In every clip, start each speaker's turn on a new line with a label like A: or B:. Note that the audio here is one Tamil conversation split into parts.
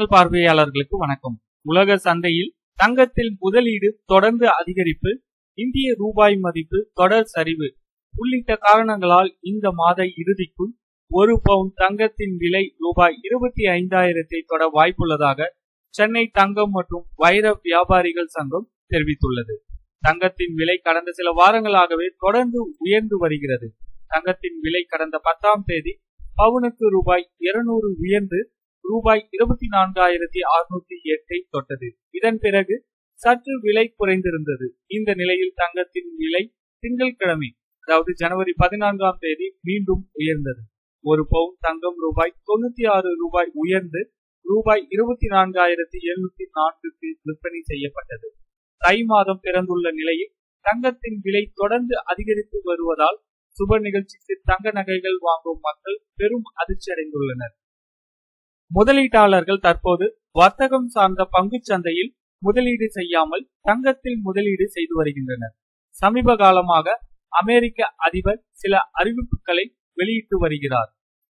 A: மக்கள் பார்வையாளர்களுக்கு வணக்கம். உலக சந்தையில் தங்கத்தில் முதலீடு தொடர்ந்து அதிகரிப்பு இந்திய ரூபாய் மதிப்பு தொடர் சரிவு உள்ளிட்ட காரணங்களால் இந்த மாத இறுதிக்குள் ஒரு பவுன் தங்கத்தின் விலை ரூபாய் இருபத்தி ஐந்தாயிரத்தை தொட வாய்ப்புள்ளதாக சென்னை தங்கம் மற்றும் வைர வியாபாரிகள் சங்கம் தெரிவித்துள்ளது. தங்கத்தின் விலை கடந்த சில வாரங்களாகவே தொடர்ந்து உயர்ந்து வருகிறது. தங்கத்தின் விலை கடந்த பத்தாம் தேதி பவுனுக்கு ரூபாய் இருநூறு உயர்ந்து ரூபாய் இருபத்தி நான்காயிரத்தி அறுநூத்தி எட்டை தொட்டது. இதன் பிறகு சற்று விலை குறைந்திருந்தது. இந்த நிலையில் தங்கத்தின் விலை திங்கட்கிழமை அதாவது ஜனவரி பதினான்காம் தேதி மீண்டும் உயர்ந்தது. ஒரு பவுன் தங்கம் ரூபாய் தொண்ணூத்தி ஆறு ரூபாய் உயர்ந்து ரூபாய் இருபத்தி நான்காயிரத்தி எழுநூத்தி நான்குக்கு விற்பனை செய்யப்பட்டது. தை மாதம் பிறந்துள்ள நிலையில் தங்கத்தின் விலை தொடர்ந்து அதிகரித்து வருவதால் சுப நிகழ்ச்சிக்கு தங்க நகைகள் வாங்கும் மக்கள் பெரும் அதிர்ச்சி அடைந்துள்ளனர் முதலீட்டாளர்கள் தற்போது வர்த்தகம் சார்ந்த பங்குச் சந்தையில் முதலீடு செய்யாமல் தங்கத்தில் முதலீடு செய்து வருகின்றனர். சமீப காலமாக அமெரிக்க அதிபர் சில அறிவிப்புகளை வெளியிட்டு வருகிறார்.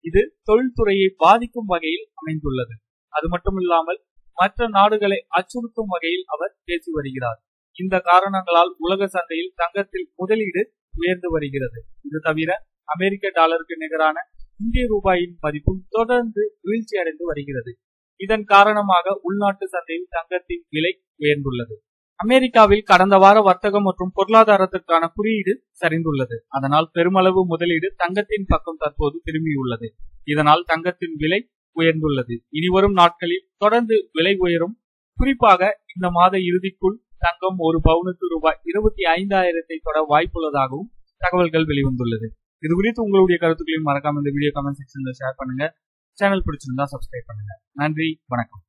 A: இது தொழில்துறையை பாதிக்கும் வகையில் அமைந்துள்ளது. அது மட்டுமில்லாமல் மற்ற நாடுகளை அச்சுறுத்தும் வகையில் அவர் பேசி வருகிறார். இந்த காரணங்களால் உலக சந்தையில் தங்கத்தில் முதலீடு உயர்ந்து வருகிறது. இது தவிர அமெரிக்க டாலருக்கு நிகரான இந்திய ரூபாயின் மதிப்பும் தொடர்ந்து வீழ்ச்சி அடைந்து வருகிறது. இதன் காரணமாக உள்நாட்டு சந்தையில் தங்கத்தின் விலை உயர்ந்துள்ளது. அமெரிக்காவில் கடந்த வார வர்த்தகம் மற்றும் பொருளாதாரத்திற்கான குறியீடு சரிந்துள்ளது. அதனால் பெருமளவு முதலீடு தங்கத்தின் பக்கம் தற்போது திரும்பியுள்ளது. இதனால் தங்கத்தின் விலை உயர்ந்துள்ளது. இனிவரும் நாட்களில் தொடர்ந்து விலை உயரும். குறிப்பாக இந்த மாத இறுதிக்குள் தங்கம் ஒரு பவுனுக்கு ரூபாய் இருபத்தி ஐந்தாயிரத்தை தொட வாய்ப்புள்ளதாகவும் தகவல்கள் வெளிவந்துள்ளது. இது குறித்து உங்களுடைய கருத்துக்களையும் மறக்காம இந்த வீடியோ கமெண்ட் செக்ஷன்ல ஷேர் பண்ணுங்க. சேனல் பிடிச்சிருந்தா சப்ஸ்கிரைப் பண்ணுங்க. நன்றி. வணக்கம்.